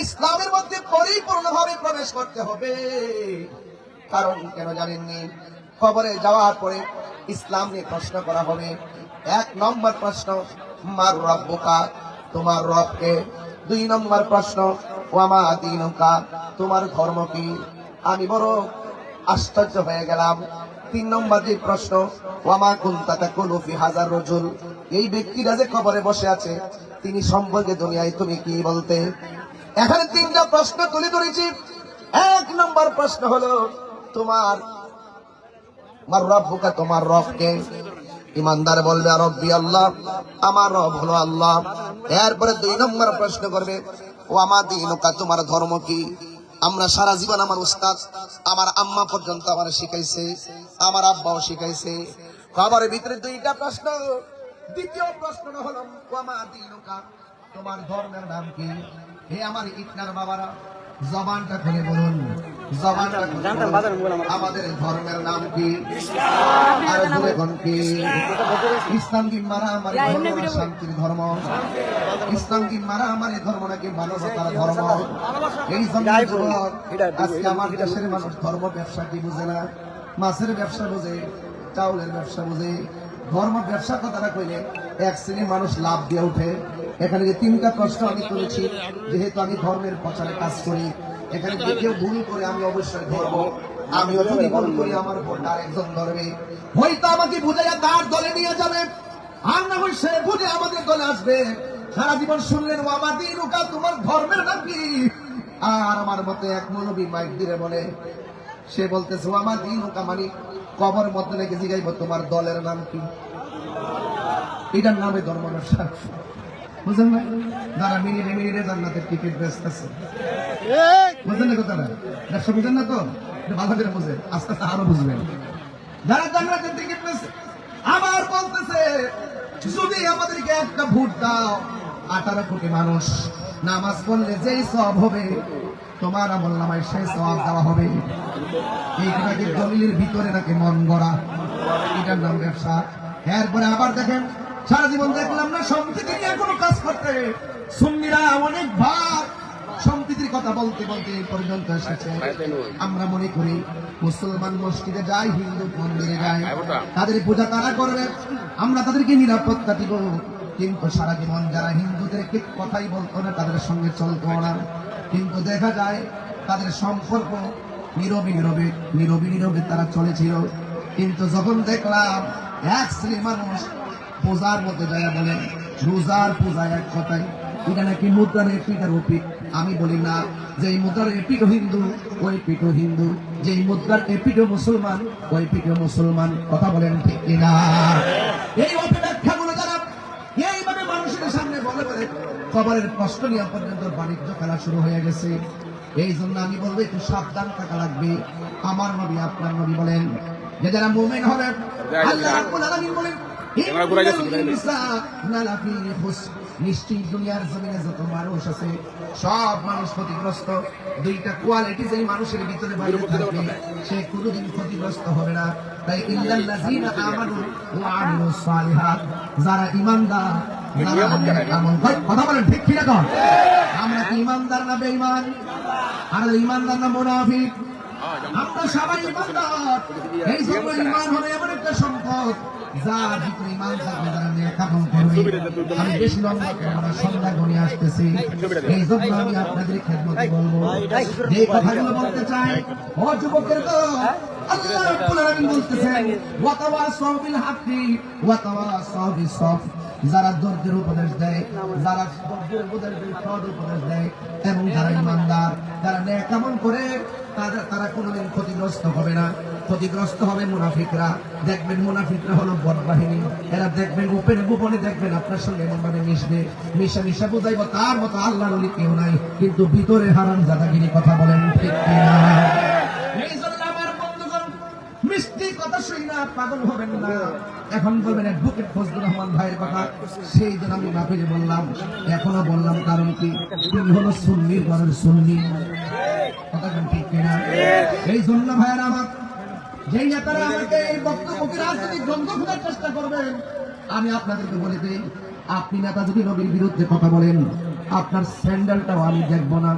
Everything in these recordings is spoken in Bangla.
ইসলামের মধ্যে পরিপূর্ণভাবে প্রবেশ করতে হবে। কারণ কেন জানেননি? খবরে যাওয়ার পরে ইসলাম নিয়ে প্রশ্ন করা হবে। এক নম্বর প্রশ্ন, মার রব্বুকা? তোমার রবকে। দুই নম্বর প্রশ্ন, ওয়ামা দিনুকা? তোমার ধর্ম কি? আমি বড় আশ্চর্য হয়ে গেলাম। তিন নম্বর যে প্রশ্ন, ওয়ামা কুন্তাতা কুলুফি হাজার রজুল? এই ব্যক্তিরা যে খবরে বসে আছে, তিনি সম্পর্কে দুনিয়ায় তুমি কি বলতে? এখানে তিনটা প্রশ্ন তুলে ধরেছি। এক নম্বর প্রশ্ন হলো, তোমার, আমার রব্বুকা তোমার রবকে ইমানদার বলবে রব্বি আল্লাহ, আমার রব হলো আল্লাহ। এরপরে দুই নম্বর প্রশ্ন করবে, ও আমার দিনুকা, তোমার ধর্ম কি? আমরা সারা জীবন আমার উস্তাদ, আমার আম্মা পর্যন্ত আমার শিখাইছে, আমার আব্বাও শিখাইছে। খবরের ভিতরে দুইটা প্রশ্ন। দ্বিতীয় প্রশ্ন হলো তোমার ধর্মের নাম কি? হে আমার ইটনার বাবারা জবানটা খুলে বলুন। জবানটা। আমাদের ধর্মের নাম কি? আর কি? ইসলাম। কি মারা আমার ধর্ম শান্তির ধর্ম? ইসলাম। কি মারা আমার ধর্ম নাকি মানবতার ধর্ম? এই জন্য আজকে আমার দেশের মানুষ ধর্ম ব্যবসা কি বুঝে না? মাছের ব্যবসা বুঝে চাউলের ব্যবসা বুঝে। ধর্ম ব্যবসা কথাটা কইলে এক শ্রেণির মানুষ লাভ দিয়ে ওঠে। এখানে যে তিনটা প্রশ্ন আমি করেছি, যেহেতু আমি ধর্মের প্রচারে কাজ করি, এখানে যে কেউ ভুল করে আমি অবশ্যই ধর্ম আমিও যদি ভুল করি, আমার ভোট একজন ধরবে। হয়তো আমাকে বুঝাইয়া তার দলে নিয়ে যাবে। আর না হয় সে বুঝে আমাদের দলে আসবে। সারা জীবন শুনলেন ও আমার দিন ওকা তোমার ধর্মের নাকি? আর আমার মতে এক মৌলবী মাইক দিলে বলে, সে বলতেছে ও আমার দিন ওকা মানে কবর মধ্যে নাকি জিগাইব, তোমার দলের নাম কি? এটার নামে ধর্ম বুঝলেন না? যারা মিনিটে মিনিটে জান্নাতের টিকিট বেচতেছে বুঝলেন না কথাটা? ব্যবসা বুঝেন না তো? ভালো করে বুঝেন। আস্তে আস্তে আরও বুঝবেন। যারা জান্নাতের টিকিট পেয়েছে আবার বলতেছে, যদি আমাদেরকে একটা ভোট দাও, আঠারো কোটি মানুষ নামাজ পড়লে যেই সব হবে, তোমার আমল নামায় সেই সব দেওয়া হবে। এইটাকে দলিলের ভিতরে নাকি মন গড়া? এটার নাম ব্যবসা। এরপরে আবার দেখেন সারা জীবন দেখলাম না, সম্প্রীতি নিয়ে কোনো কাজ করতে সুন্নিরা অনেকবার সম্প্রীতির কথা বলতে বলতে এই পর্যন্ত এসেছে। আমরা মনে করি মুসলমান মসজিদে যাই, হিন্দু মন্দিরে যাই, তাদের পূজা তারা করবে, আমরা তাদেরকে নিরাপত্তা দিব। কিন্তু সারা জীবন যারা হিন্দুদেরকে কথাই বলতো না, তাদের সঙ্গে চলতো না। কিন্তু দেখা যায় তাদের সম্পর্ক নীরবে নীরবে নীরবে নীরবে তারা চলেছিল। কিন্তু যখন দেখলাম এক শ্রেণির মানুষ পূজার মধ্যে যায় বলেন রোজার পূজা এক কথায় এটা নাকি মুদ্রার এপিট আর ওপিট আমি বলি না যে এই মুদ্রার এপিট হিন্দু ওই পিঠও হিন্দু। যে মুদ্রার এপিটও মুসলমান ওই পিঠও মুসলমান। কথা বলেন ঠিক কিনা? এই অপব্যাখ্যাগুলো যারা এইভাবে মানুষের সামনে বলে বলে খবরের প্রশ্ন নিয়ে পর্যন্ত বাণিজ্য খেলা শুরু হয়ে গেছে। এই জন্য আমি বলব একটু সাবধান থাকা লাগবে। আমার নবী আপনার নবী বলেন যে যারা মুমিন হবে আল্লাহ রাব্বুল আলামিন বলেন আমরা ঘুরে গেছি। ইন্নাল ইনসানা লাফি খুসর। নিশ্চয়ই দুনিয়ার জমিনে যত মানুষ আছে সব মানুষ ক্ষতিগ্রস্ত। দুইটা কোয়ালিটি যেই মানুষের ভিতরে বাইরে থাকবে সে কোনোদিন ক্ষতিগ্রস্ত হবে না। তাই ইল্লাল্লাযীনা আমানু ওয়া আমিলুস সালিহাত যারা ঈমানদার কথা বলেন ঠিক কন? আমরা কি ঈমানদার না বেঈমান? আর ঈমানদার না মুনাফিক? আমরা সবাই ইমানদার এই জন্য ইমান হলো এমন একটা সম্পদ। যার ভিতরে ইমান থাকবে যারা নেক করবে। আমি বেশি লম্বা করে না সন্ধ্যা ঘনিয়ে আসতেছি। এই জন্য আমি আপনাদের খেদমতে বলব। যে কথাগুলো বলতে চাই। ও যুবকের তো আল্লাহ রাব্বুল আলামিন বলতেছেন ওয়া তাওয়াসাউ বিল হাক্কি ওয়া তাওয়াসাউ বিস সবর যারা ধৈর্যের উপদেশ দেয় যারা উপদেশ দেয় সৎ উপদেশ দেয় এবং যারা ইমানদার যারা কেমন করে তারা তারা কোনোদিন ক্ষতিগ্রস্ত হবে না। ক্ষতিগ্রস্ত হবে মুনাফিকরা। দেখবেন মুনাফিকরা হলো বদ বাহিনী এরা দেখবেন উপরে গোপনে দেখবেন আপনার সঙ্গে এমন ভাবে মিশবে। মিশা মিশা বুঝাইব তার মতো আল্লাহ নলি কেউ নাই। কিন্তু ভিতরে হারাম জাদাগিরি কথা বলেন ঠিক মিষ্টি কথা শুই না পাগল হবেন এখন বলবেন অ্যাডভোকেট ফজলুর রহমান ভাইয়ের কথা। সেই জন্য আমি মাফিরে বললাম। এখনও বললাম কারণ কি? তিনি হলো সুন্নির ঘরের সুন্নি। কথা ঠিক জন্য আমার, যেই নেতারা আমাকে এই বক্তব্যকে খোঁজার চেষ্টা করবেন, আমি আপনাদেরকে বলে দিই, আপনি নেতা যদি নবীর বিরুদ্ধে কথা বলেন, আপনার স্যান্ডেলটাও আমি দেখব না,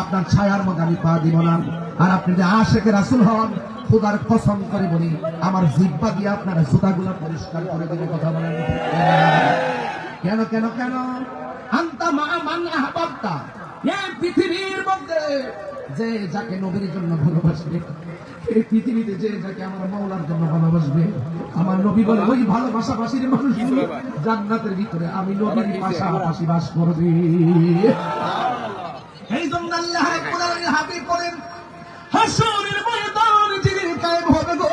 আপনার ছায়ার মধ্যে আমি পা দিব না, আর আপনি যে আশেকে রাসুল হন, খুদার কসম করে বলি, আমার জিব্বা দিয়ে আপনার জুতাগুলো পরিষ্কার করে দিলে কথা বলেন। কেন কেন কেন? আন্তা মা এই পৃথিবীর মধ্যে যে যাকে নবীর জন্য ভালোবাসবে, এই পৃথিবীতে যে যাকে আমার মৌলার জন্য ভালোবাসবে, আমার নবী বলে, ওই ভালোবাসাবাসীর মানুষ, জান্নাতের ভিতরে আমি নবীর পাশাপাশি বাস করবি। এই জন্য আল্লাহ বলেন, হাসরের ময়দান যেদিন কায়েম হবে গো,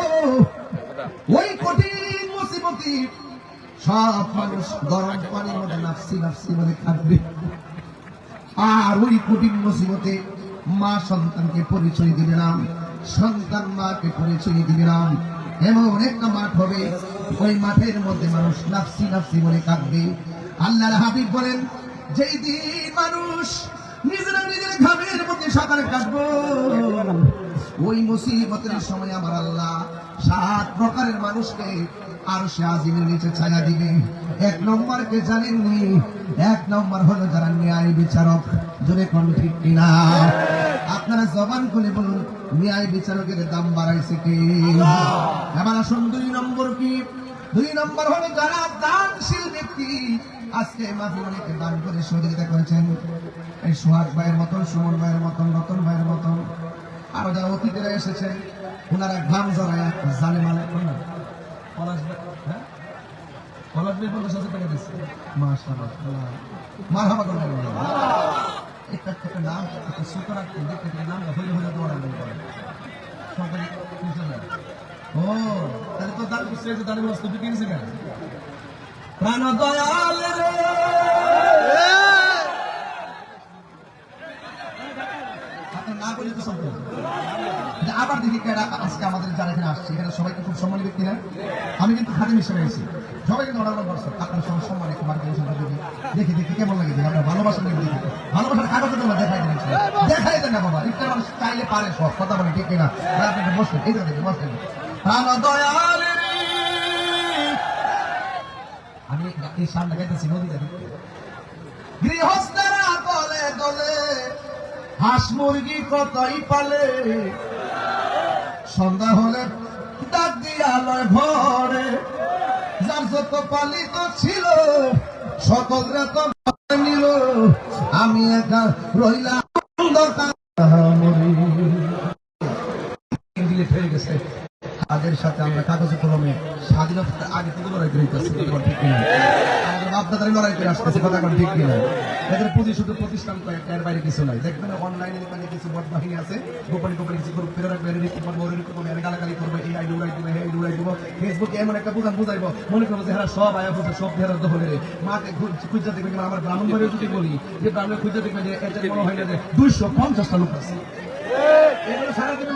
ওই কঠিন মুসিবতি সব মানুষ গরম পানির মধ্যে নাফসি নাফসি বলে আর ওই কঠিন মুসিবতে মা সন্তানকে পরিচয় দিবে না, সন্তান মাকে পরিচয় দিবে না। এমন একটা মাঠ হবে, ওই মাঠের মধ্যে মানুষ নাফসি নাফসি বলে কাঁদবে। আল্লাহর হাবিব বলেন, যেই দিন মানুষ নিজেরা নিজের ঘামের মধ্যে সাঁতার কাটবো, ওই মুসিবতের সময় আমার আল্লাহ সাত প্রকারের মানুষকে আর সে আজিমের নিচে ছায়া দিবে। এক নম্বর নম্বরকে জানেননি এক নম্বর হলো যারা ন্যায় বিচারক, জোরে কোন ঠিক কিনা? আপনারা জবান খুলে বলুন, ন্যায় বিচারকের দাম বাড়াইছে কি? এবার আসুন দুই নম্বর কি? দুই নম্বর হলো যারা দানশীল ব্যক্তি, আজকে অনেকে দান করে সহযোগিতা করেছেন। এই সোহাগ ভাইয়ের মতন, সুমন ভাইয়ের মতন, রতন ভাইয়ের মতন। আরও যারা অতিথিরা এসেছেন ওনারা ঘাম জড়ায় জানে না। পলাশ হ্যাঁ? পলাশ ভাই পঞ্চাশ হাজার টাকা দিচ্ছে। মাশাআল্লাহ মারহাবা করবেন একটা নাম, একটা সুতরাং রাখতে দেখতে সবাই ও, তাহলে তো দান যে দানের বস্তু বিক্রি গেছে কেন? প্রাণ দয়াল রে আপনার না বলি তো সম্পর্ক যে আবার দেখি কেডা আজকে আমাদের যারা এখানে আসছে, এখানে সবাইকে খুব সম্মানী ব্যক্তি না? আমি কিন্তু খাদিম হিসেবে এসেছি। সবাই কিন্তু অনার বর্ষ আপনার সবার সম্মান দিয়েছেন দেখি। দেখি দেখি, কেমন লাগে দেখি, আপনার ভালোবাসা দেখি দেখি? ভালোবাসার কাগজে তোমরা দেখাই দেন দেখাই দেন না বাবা, একটা মানুষ চাইলে পারে সব, কথা বলে, ঠিক কিনা? আপনি বসবেন এই দেখেন বসবেন প্রাণ দয়াল আমি এই সামনে গাইতেছি নদীটা দেখতে গৃহস্থরা দলে দলে, হাঁস মুরগি কতই পালে? সন্ধ্যা হলে ডাক দিয়া লয় ভরে। যার যত পালিত ছিল সকলরা তো ঘরে নিল। আমি একা রইলাম মরি। গেছে। তাদের সাথে আমরা কাগজে কলমে স্বাধীনতার আগে থেকে লড়াই করে আসছি ঠিক কিনা? আমাদের বাপদাদারে লড়াই করে আসতেছে, কথা কোন ঠিক কিনা? এদের পুঁজি শুধু প্রতিষ্ঠান কয়েকটা এর বাইরে কিছু নাই। দেখবেন অনলাইনে মানে কিছু বট বাহিনী আছে, গোপনে গোপনে কিছু গ্রুপ ফেলে রাখবে রিপোর্ট করব রিপোর্ট এর গালাগালি করবে এই আইডি উড়াই দিবে এই উড়াই দিব। ফেসবুকে এমন একটা বুঝান বুঝাইবো, মনে করব যে হ্যাঁ সব আয়া বুঝে সব হেরার দখলে রে। মাঠে খুঁজা দেখবেন আমার ব্রাহ্মণ বাড়ি যদি বলি, যে ব্রাহ্মণ খুঁজা দেখবেন যে এটা মনে হয় না যে দুইশো পঞ্চাশটা লোক আছে। এগুলো সারা জীবন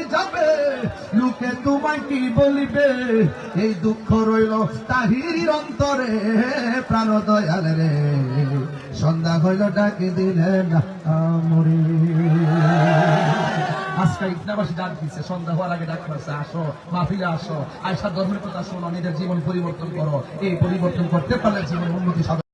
যাবে। লোকে তোমায় কি বলিবে? এই দুঃখ রইল তাহির অন্তরে প্রাণ দয়াল রে। সন্ধ্যা হইল ডাকি দিলে না মরি আজকে ইসলামাসী ডাক দিচ্ছে সন্ধ্যা হওয়ার আগে ডাক আসো, মাহফিলে আসো। আয়সা ধর্মের কথা শোনো, নিজের জীবন পরিবর্তন করো। এই পরিবর্তন করতে পারলে জীবন উন্নতি